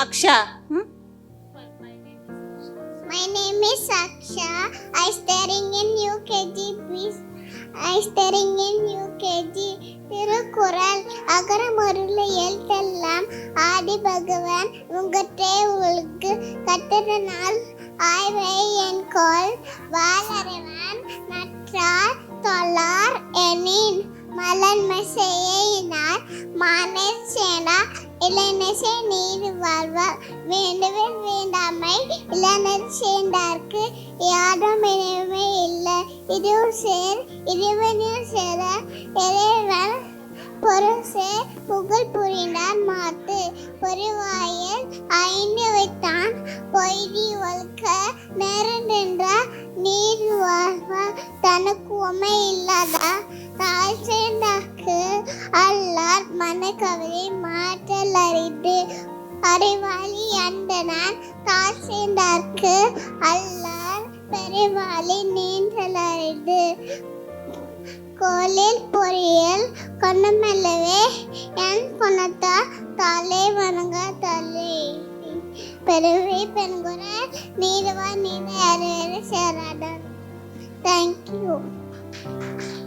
அக்ஷா ம்? Hmm? My name is Aksha. I studying in UKG. Please. I studying in UKG. Thirukkural அகரமருள எழுத்தெல்லாம் ஆதி பகவான் உங்கட்டே உங்களுக்கு கட்டதனால் ஆய்வை என் கோல் வாழறவன் எனின் செய்யினார் மெசையினார் மானேர் சேனா நீர் வாழ்வார் வேண்டுவேன் வேண்டாமை இளைஞர் சேர்ந்தார்க்கு யாரும் இனிமே இல்லை. இதுவும் சேர் இறைவனில் சேர இறைவன் பொருள் சேர் புகழ் புரிந்தார் மாத்து. பொறிவாயில் ஐந்து உமை இல்லாத தாழ் சேர்ந்தாக்கு அல்லார் மனக்கவலை மாற்றல் அறிந்து அறிவாளி அண்டனான் தாழ் சேர்ந்தார்க்கு அல்லார் பெருவாளி நீண்டல் அறிந்து கோலில் பொறியல் கொண்டமல்லவே என் குணத்தா தலை வணங்க தலை பெருவை பெண்குற நீருவா நீர் சேராடன் தேங்க் Thank you.